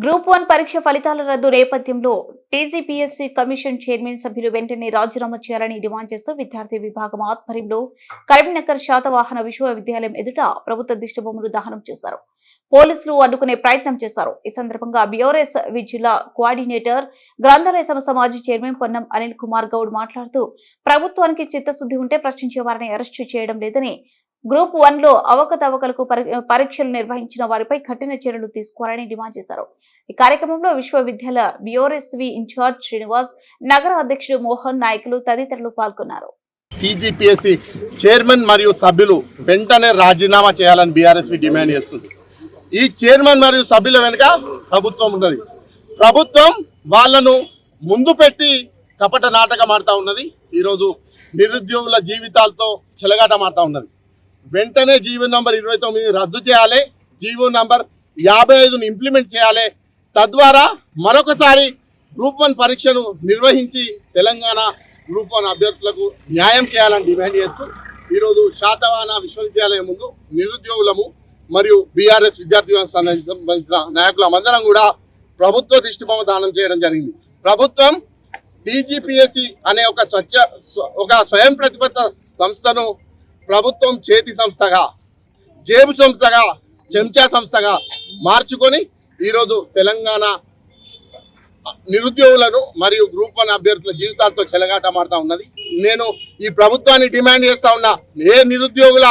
Group one పరీక్ష ఫలితాల రద్దు నేపథ్యంలో టీజీపీఎస్సీ కమిషన్ చైర్మన్ సభ్యులు వెంటనే రాజీనామా చేయాలని డిమాండ్ చేస్తూ విద్యార్థి విభాగం ఆధ్వర్యంలో కరీంనగర్ శాతవాహన విశ్వవిద్యాలయం ఎదుట ప్రభుత్వ దిష్టబొమ్మలు దహనం చేశారు. పోలీసులు అడ్డుకునే ప్రయత్నం చేశారు. ఈ సందర్భంగా బియోరెస్ వి జిల్లా కోఆర్డినేటర్ గ్రంథాలయ సంస్థ మాజీ చైర్మన్ పొన్నం అనిల్ కుమార్ గౌడ్ మాట్లాడుతూ ప్రభుత్వానికి చిత్తశుద్ధి ఉంటే ప్రశ్నించే వారిని అరెస్టు చేయడం లేదని గ్రూప్ వన్లో అవకతవకలకు పరీక్షలు నిర్వహించిన వారిపై కఠిన చర్యలు తీసుకోవాలని డిమాండ్ చేశారు. ఈ కార్యక్రమంలో విశ్వవిద్యాలయ బియోరెస్వి ఇన్ఛార్జ్ శ్రీనివాస్ నగర అధ్యక్షుడు మోహన్ నాయకులు తదితరులు పాల్గొన్నారు. టీజీపీఎస్సీ చైర్మన్ మరియు సభ్యులు వెంటనే రాజీనామా చేయాలని బీఆర్ఎస్వి డిమాండ్ చేస్తుంది. ఈ చైర్మన్ మరియు సభ్యుల వెనుక ప్రభుత్వం ఉన్నది. ప్రభుత్వం వాళ్ళను ముందు పెట్టి కపట నాటకం ఆడుతూ ఉన్నది. ఈరోజు నిరుద్యోగుల జీవితాలతో చెలగాటమాడుతూ ఉన్నది. వెంటనే జీవో నంబర్ ఇరవై తొమ్మిది రద్దు చేయాలి. జీవో నంబర్ యాభై ఐదును ఇంప్లిమెంట్ చేయాలి. తద్వారా మరొకసారి గ్రూప్ వన్ పరీక్షను నిర్వహించి తెలంగాణ గ్రూప్ వన్ అభ్యర్థులకు న్యాయం చేయాలని డిమాండ్ చేస్తూ ఈరోజు శాతవాన విశ్వవిద్యాలయం ముందు నిరుద్యోగులము మరియు బీఆర్ఎస్ విద్యార్థి సంబంధించిన సంబంధించిన నాయకులమందరం కూడా ప్రభుత్వ దిష్టిబొమ్మ దానం చేయడం జరిగింది. ప్రభుత్వం టీజీపీఎస్సి అనే ఒక స్వచ్ఛ ఒక స్వయం ప్రతిపత్త సంస్థను ప్రభుత్వం చేతి సంస్థగా జేబు సంస్థగా చెంచా సంస్థగా మార్చుకొని ఈరోజు తెలంగాణ నిరుద్యోగులను మరియు గ్రూప్ వన్ అభ్యర్థుల జీవితాలతో చెలగాటమాడుతా ఉన్నది. నేను ఈ ప్రభుత్వాన్ని డిమాండ్ చేస్తా ఉన్నా ఏ నిరుద్యోగుల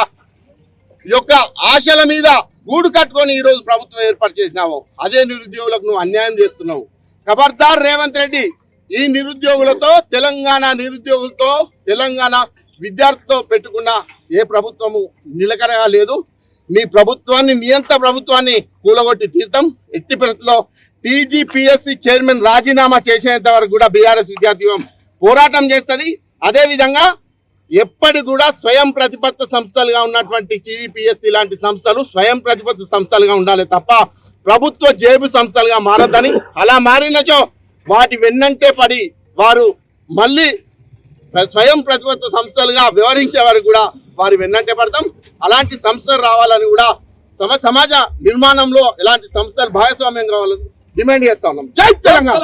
యొక్క ఆశల మీద గూడు కట్టుకొని ఈరోజు ప్రభుత్వం ఏర్పాటు చేసినావు అదే నిరుద్యోగులకు నువ్వు అన్యాయం చేస్తున్నావు. ఖబర్దార్ రేవంత్ రెడ్డి ఈ నిరుద్యోగులతో తెలంగాణ నిరుద్యోగులతో తెలంగాణ విద్యార్థితో పెట్టుకున్న ఏ ప్రభుత్వము నిలకడగా లేదు. నీ ప్రభుత్వాన్ని నియంత్ర ప్రభుత్వాన్ని కూలగొట్టి తీర్థం. ఎట్టి పరిస్థితిలో టీజీపీఎస్సీ చైర్మన్ రాజీనామా చేసేంత వరకు కూడా బీఆర్ఎస్ విద్యార్థి పోరాటం చేస్తుంది. అదేవిధంగా ఎప్పటి కూడా స్వయం ప్రతిపత్త సంస్థలుగా ఉన్నటువంటి టీజీపీఎస్సీ లాంటి సంస్థలు స్వయం ప్రతిపత్త సంస్థలుగా ఉండాలి తప్ప ప్రభుత్వ జేబు సంస్థలుగా మారద్దని అలా మారినచో వాటి వెన్నంటే పడి వారు మళ్ళీ స్వయం ప్రతిపత్త సంస్థలుగా వ్యవహరించే వారు కూడా వారి వెన్నంటే పడతాం. అలాంటి సంస్థలు రావాలని కూడా సమ సమాజ నిర్మాణంలో ఎలాంటి సంస్థలు భాగస్వామ్యం కావాలని డిమాండ్ చేస్తా ఉన్నాం. జై తెలంగాణ!